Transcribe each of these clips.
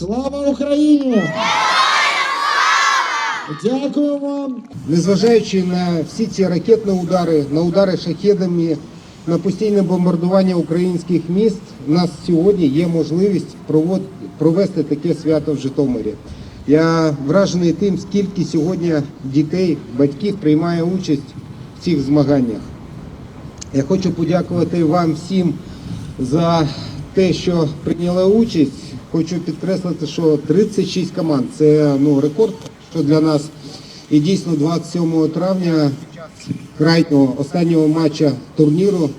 Слава Україні! Дякую вам. Незважаючи на всі ці ракетні удари, на удари шахедами, на постійне бомбардування українських міст, у нас сьогодні є можливість провести таке свято в Житомирі. Я вражений тим, скільки сьогодні дітей, батьків приймає участь в цих змаганнях. Я хочу подякувати вам всім за те, що прийняли участь. Хочу підкреслити, що 36 команд це ну, рекорд що для нас. І дійсно 27 травня, крайнього останнього матча турніру,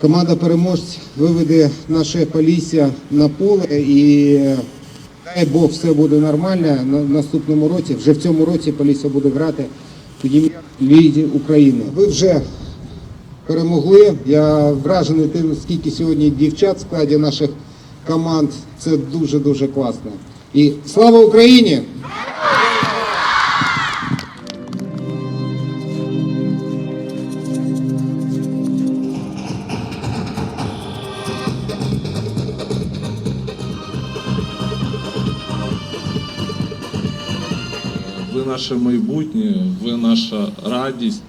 команда переможць виведе наше Полісся на поле і дай Бог все буде нормально. На наступному році, вже в цьому році Полісся буде грати в Лізі України. Ви вже перемогли. Я вражений тим, скільки сьогодні дівчат в складі наших команд. Це дуже дуже класно. І слава Україні! Ви наше майбутнє, ви наша радість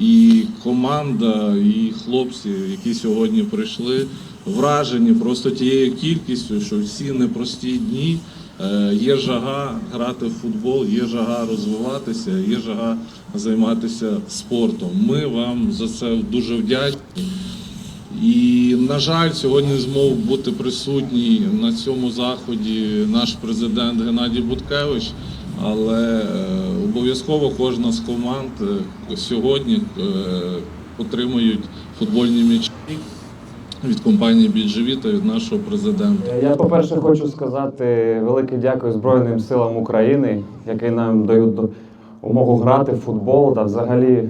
і команда, і хлопці, які сьогодні прийшли, вражені просто тією кількістю, що всі непрості дні. Е, Є жага грати в футбол, є жага розвиватися, є жага займатися спортом. Ми вам за це дуже вдячні. І, на жаль, сьогодні змог бути присутній на цьому заході наш президент Геннадій Буткевич. Але е, обов'язково кожна з команд е, сьогодні е, отримують футбольні м'ячі від компанії «Біджеві» та від нашого президента. Я, по-перше, хочу сказати велике дякую Збройним силам України, які нам дають умогу грати в футбол та взагалі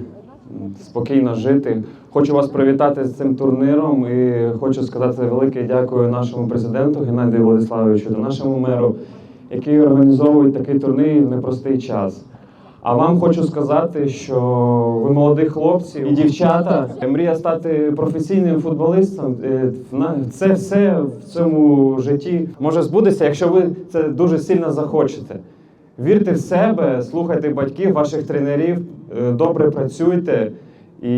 спокійно жити. Хочу вас привітати з цим турніром і хочу сказати велике дякую нашому президенту Геннадію Владиславовичу та нашому меру, які організовують такий турнір в непростий час. А вам хочу сказати, що ви молоді хлопці і дівчата. Мрія стати професійним футболістом. е, Це все в цьому житті може збутися, якщо ви це дуже сильно захочете. Вірте в себе, слухайте батьків, ваших тренерів, е, добре працюйте. І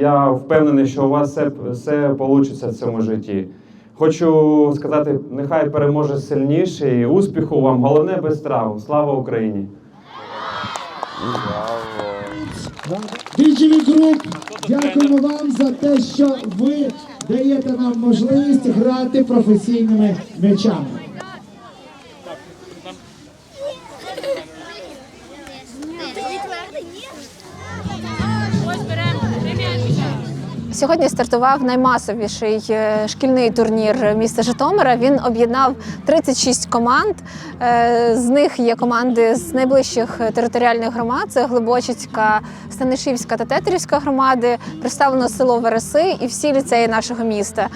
я впевнений, що у вас все, все вийде в цьому житті. Хочу сказати, нехай переможе сильніший. Успіху вам, головне без травм. Слава Україні! Біджеві груп, дякуємо вам за те, що ви даєте нам можливість грати професійними м'ячами. Сьогодні стартував наймасовіший е, шкільний турнір міста Житомира. Він об'єднав 36 команд. Е, З них є команди з найближчих територіальних громад: це Глибочицька, Станишівська та Тетерівська громади. Представлено село Вереси і всі ліцеї нашого міста.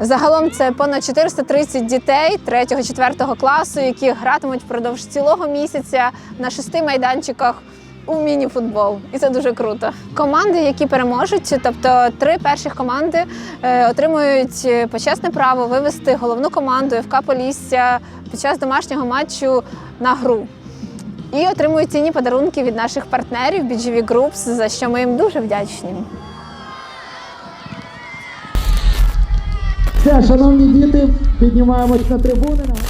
Загалом це понад 430 дітей 3-4 класу, які гратимуть впродовж цілого місяця на шести майданчиках у міні-футбол, і це дуже круто. Команди, які переможуть, тобто три перших команди е, отримують е, почесне право вивести головну команду ФК Полісся під час домашнього матчу на гру. І отримують цінні подарунки від наших партнерів BGV Groups, за що ми їм дуже вдячні. Все, шановні діти, піднімаємось на трибуни.